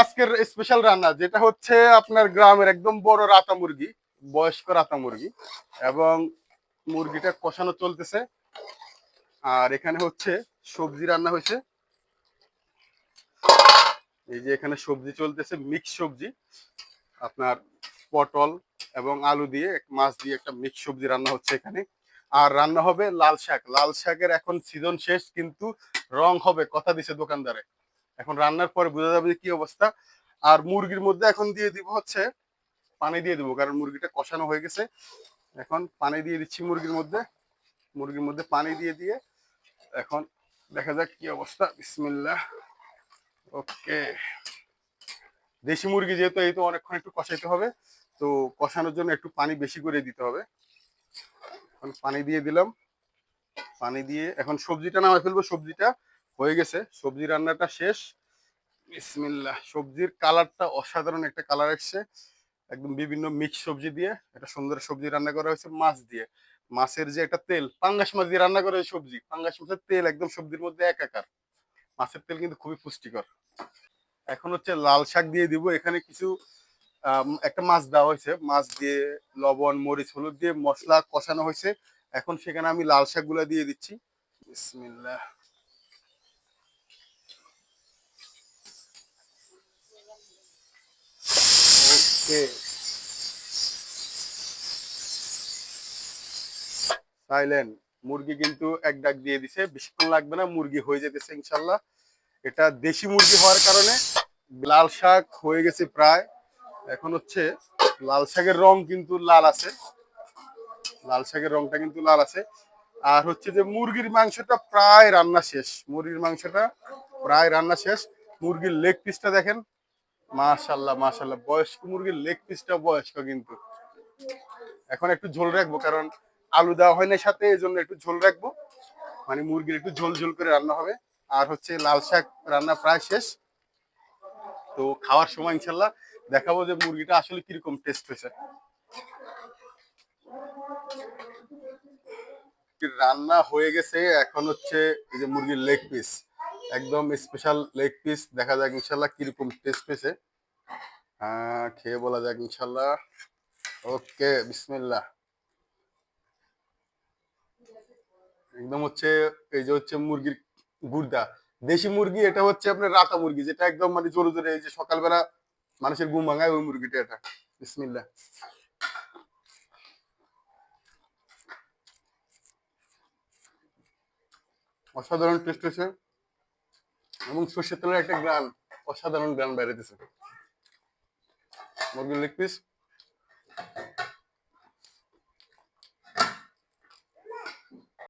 আজকের স্পেশাল রান্না, যেটা হচ্ছে আপনার গ্রামের একদম বড় রাতা মুরগি, বয়স্ক রাতা মুরগি, এবং মুরগিটা কষানো চলতেছে। আর এখানে হচ্ছে সবজি রান্না হয়েছে। এই যে এখানে সবজি চলতেছে মিক্স সবজি। আপনার পটল এবং আলু দিয়ে মাছ দিয়ে একটা মিক্স সবজি রান্না হচ্ছে এখানে। আর রান্না হবে লাল শাক। লাল শাকের এখন সিজন শেষ, কিন্তু রং হবে, কথা দিছে দোকানদারে। এখন রান্নার পরে বোঝা যাবে কি অবস্থা। আর মুরগির মধ্যে এখন দিয়ে দিব হচ্ছে, পানি দিয়ে দিব, কারণ মুরগিটা কষানো হয়ে গেছে। এখন পানি দিয়ে দিচ্ছি মুরগির মধ্যে। মুরগির মধ্যে পানি দিয়ে দিয়ে এখন দেখা যাক কি অবস্থা। বিসমিল্লাহ। ওকে। দেশি মুরগি যেহেতু, এই তো অনেকক্ষণ একটু কষাইতে হবে। তো কষানোর জন্য একটু পানি বেশি করে দিতে হবে। এখন পানি দিয়ে দিলাম। পানি দিয়ে এখন সবজিটা নামাই ফেলব, সবজিটা। হয়ে গেছে। সবজি রান্নাটা শেষ। বিসমিল্লাহ। সবজির কালারটা অসাধারণ একটা কালার এসছে একদম বিভিন্ন মিক্স সবজি দিয়ে একটা সুন্দর সবজি রান্না করা হয়েছে মাছ দিয়ে। মাছের যে একটা তেল, পাঙ্গাস মাছ দিয়ে রান্না করা সবজি। পাঙ্গাস মাছের তেল একদম সবজির মধ্যে একাকার। মাছের তেল কিন্তু খুবই পুষ্টিকর। এখন হচ্ছে লাল শাক দিয়ে দিব। এখানে কিছু একটা মাছ দেওয়া হয়েছে। মাছ দিয়ে লবণ, মরিচ, হলুদ দিয়ে মশলা কষানো হয়েছে। এখন সেখানে আমি লাল শাকগুলো দিয়ে দিচ্ছি। বিসমিল্লাহ। ওকে সাইলেন্ট মুরগি কিন্তু এক ডাক দিয়ে দিছে। বেশিক্ষণ লাগবে না, মুরগি হয়ে যেতেছে ইনশাল্লাহ। এটা দেশি মুরগি হওয়ার কারণে লাল শাক হয়ে গেছে প্রায়। এখন হচ্ছে লাল শাকের রং কিন্তু লাল আছে। লাল শাকের রংটা কিন্তু লাল আছে। আর হচ্ছে যে মুরগির মাংসটা প্রায় রান্না শেষ। মুরগির মাংসটা প্রায় রান্না শেষ। মুরগির লেগ পিসটা দেখেন। মাশাল্লাহ মাশাল্লাহ বয়স্ক মুরগির লেগ পিসটা বয়স্ক কিন্তু। এখন একটু ঝোল রাখব, কারণ আলু দেওয়া হয় না সাথে এই জন্য একটু ঝোল রাখব। মানে মুরগির একটু ঝোল ঝোল করে রান্না হবে। আর হচ্ছে লাল শাক রান্না প্রায় শেষ। তো খাওয়ার সময় ইনশাল্লাহ দেখাবো যে মুরগিটা আসলে কীরকম টেস্ট হয়েছে। রান্না হয়ে গেছে, এখন হচ্ছে এই যে মুরগির লেগ পিস একদম স্পেশাল লেগ পিস দেখা যাক ইনশাল্লাহ কীরকম টেস্ট আহ, খেয়ে বলা যাক ইনশাল্লাহ। ওকে বিসমিল্লাহ। একদম হচ্ছে এই যে হচ্ছে মুরগির গুর্দা দেশি মুরগি এটা হচ্ছে আপনার রাতা মুরগি যেটা একদম মানে জোরে জোরে এই যে সকালবেলা মানুষের ঘুম ভাঙায় ওই মুরগিটা এটা। বিসমিল্লাহ। অসাধারণ টেস্ট হয়েছে। এবং সর্ষের তেলের একটা গ্রান অসাধারণ গ্রান বাইরে দিছে মুরগির লেগ পিস